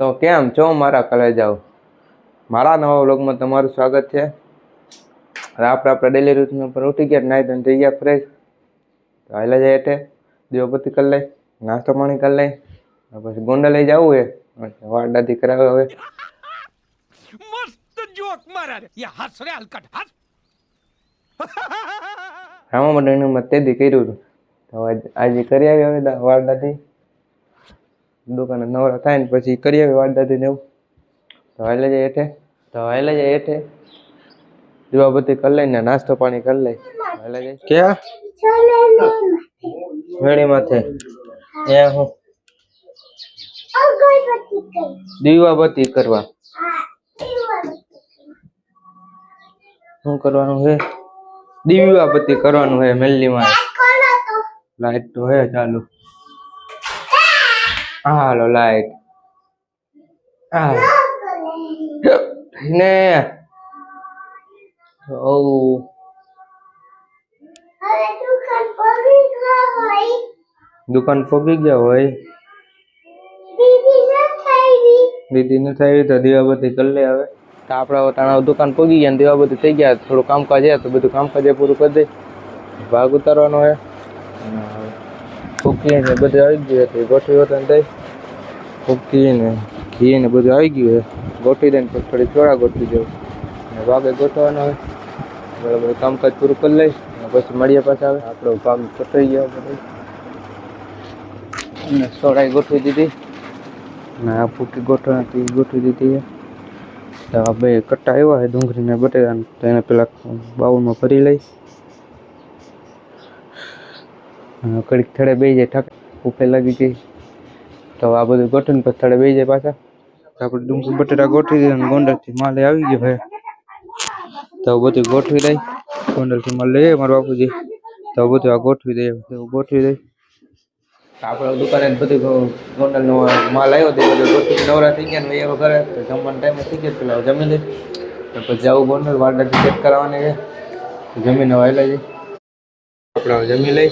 તો કેમ છો મારા કલેજાઓ? મારા નવા વ્લોગમાં તમારું સ્વાગત છે. રાપ રાપ ડેલી રૂટીન પર ઉઠી ગયા નાઈ ધન થઈ ગયા ફ્રેશ તો હાલે જાય એટલે દેવપતિ કરી લઈ નાસ્તો પાણી કરી લઈ પછી ગોંડા લઈ જવું હે વાડા દીકરા હવે. મસ્ત જોક મારા યે હસ રે હલકટ હસ. રામા મંડળનું મત તે કર્યું હતું. તો આજે કરી આવ્યો હવે વાડાથી. દુકાને નવરા થાય ને પછી કરી આવી વાડદાદી ને એવું. તો હાલે જાય હેઠે. તો હાલે જાય હેઠે. બધી કરી લઈ ને નાસ્તો પાણી કરી લઈ. હાલે જાય. ક્યાં? વેણી માથે એ હું. દીવાબત્તી કરવા. શું કરવાનું છે દીવાબત્તી કરવાનું છે મેલ્લીમાં લાઈટ તો હે ચાલુ. હાલો લાઈટ હા ને ઓ દુકાન પગી ગયા હોય. દીદી ને થઈ તો દીવાબત્તી કરી લે હવે. તો આપણા હવે દુકાન પગી ગયા દીવાબત્તી થઈ ગયા. થોડું કામકાજ છે તો બધું કામકાજ પૂરું કરી દે. ભાગ ઉતારવાનો હે. ફૂકી ને બધું આવી ગયું હતું ગોઠવી હોત ને થઈ ફૂકી ને ઘી ને બધું આવી ગયું છે ગોઠવી દે ને પછી થોડી ચોળા ગોઠવી દઉં ને ભાગે ગોઠવવાનો હોય બરાબર કામકાજ પૂરું કરી લઈ અને પછી મળીએ પાછા આવે આપણો ભાગ ગોઠવી ગયો બધું અને સોળાઈ ગોઠવી દીધી ને આ ફૂકી ગોઠવણી ગોઠવી દીધી છે તો આ બે કટ્ટા આવ્યા છે ડુંગળીને બટેટાને તો એને પેલા બાઉલમાં ભરી લઈ અને કડીક થડે બે જાય ઠક ભૂખે લાગી ગઈ તો આ બધું ગોઠવીને પછી થડે બે જાય પાછા તો આપણે ડુંગળી બટેટા ગોઠવી દીધા અને ગોંડલથી માલે આવી ગયો ભાઈ તો બધું ગોઠવી દઈ ગોંડલથી માલ લઈએ મારા બાપુજી તો બધું આ ગોઠવી દઈએ તો ગોઠવી દઈ આપણે દુકાને જ બધું ગોંડલનો માલ આવ્યો તે બધું ગોઠવી નવરા થઈ ગયા ને એવા ઘરે તો જમવાનો ટાઈમ થઈ ગયો પેલા જમી લઈ તો પછી જવું ગોંડલ વાડાથી ચેક કરાવવાની છે તો જમીને વાયલા જઈ આપણે હવે જમી લઈ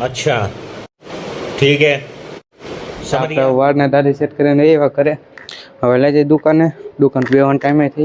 अच्छा ठीक है दुकान दुकान पे टाइम थी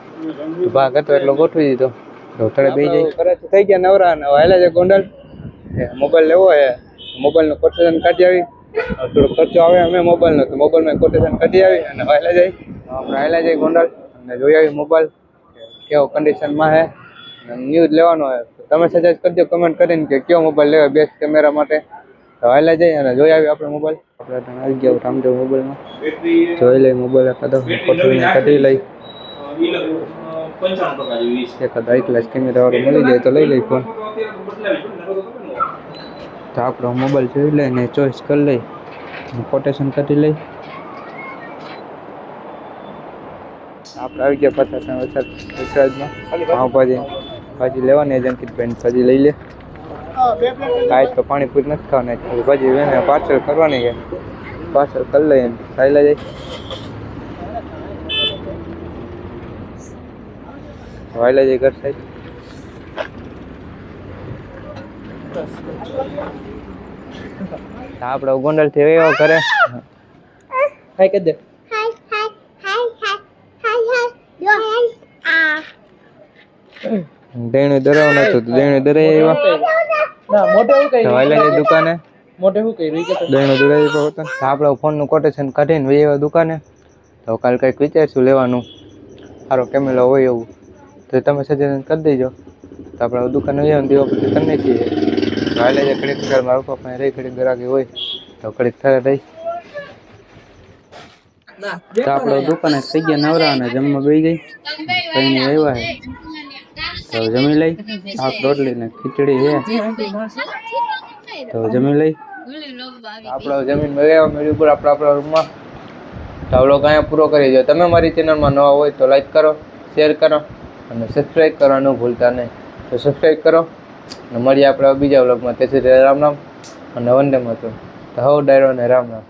ભાગ હતો એટલો ગોઠવી દીધો. તો બે જાય. ખરેખર થઈ ગયા નવરા ને હાલે છે ગોંડલ. મોબાઈલ લેવો છે મોબાઈલનું કોટેશન કાઢી આવી. થોડો ખર્ચો આવે અમે મોબાઈલનો તો મોબાઈલમાં કોટેશન કાઢી આવી અને હાલે જાય. આપણે હાલે જાય ગોંડલ અને જોઈ આવી મોબાઈલ કેવો કન્ડિશનમાં હે. ન્યૂઝ લેવાનો હોય તો તમે સજેસ્ટ કરજો કમેન્ટ કરીને કે કયો મોબાઈલ લેવા બેસ્ટ કેમેરા માટે. તો હાલે જઈ અને જોઈ આવી આપણે મોબાઈલ. આપણે આવી ગયા રામદેવ મોબાઈલમાં. જોઈ લઈ મોબાઈલ એકાદો કાઢી લઈ એકાદ હાઈ ક્લાસ કેમેરા વાળો મળી જાય તો લઈ લઈ ફોન તો આપણો મોબાઈલ જોઈ લઈ ને ચોઈસ કરી લઈ કોટેશન કાઢી લઈ આપણે આવી ગયા પાછા ત્યાં વરસાદ વરસાદમાં પાવભાજી ભાજી લેવાની છે અંકિતભાઈ ભાજી લઈ લે કાંઈ તો પાણીપુરી નથી ખાવાની ખાલી ભાજી વેને પાર્સલ કરવાની છે પાર્સલ કરી લઈએ ખાઈ લઈ જાય વાઈ લઈ જાય ઘર સાઈડ. આપણે ગોંડલથી આવ્યો ઘરે. હાય કે દે. દેણું દરાવવાનું હતું તો દેણું દરાઈ આવ્યા. તો વાઈ લઈ જાય દુકાને? મોટે શું કર્યું કે પર હતો. તો આપણે ફોનનું કોટેશન કાઢીને એવા દુકાને. તો કાલ કંઈક વિચારશું લેવાનું. સારો કેમેરો હોય એવું. તો તમે સજેશન કરી દેજો તો આપણે દુકાને વહી આવ્યા દીવા પછી કરી નાખીએ હાલે છે ઘડીક થર મારા પપ્પા રહી ઘડીક ગરાકી હોય તો ઘડીક થર રહી તો આપણે દુકાને થઈ ગયા નવરા અને જમવા બેસી ગઈ કઈ આવ્યા છે તો જમી લઈ શાક રોટલી ને ખીચડી છે તો જમી લઈ આપણો જમીન ગયા મેળી ઉપર આપણા આપણા રૂમમાં તો આ vlog અહીંયા પૂરો કરી દો તમે મારી ચેનલમાં નવા હોય તો લાઈક કરો શેર કરો અને સબસ્ક્રાઈબ કરવાનું ભૂલતા નહીં. તો સબસ્ક્રાઈબ કરો અને મળીએ આપણે બીજા વ્લોગમાં તેથી રામ રામ અને વંદે માતરમ. તો હવ ડાયરો ને રામ રામ.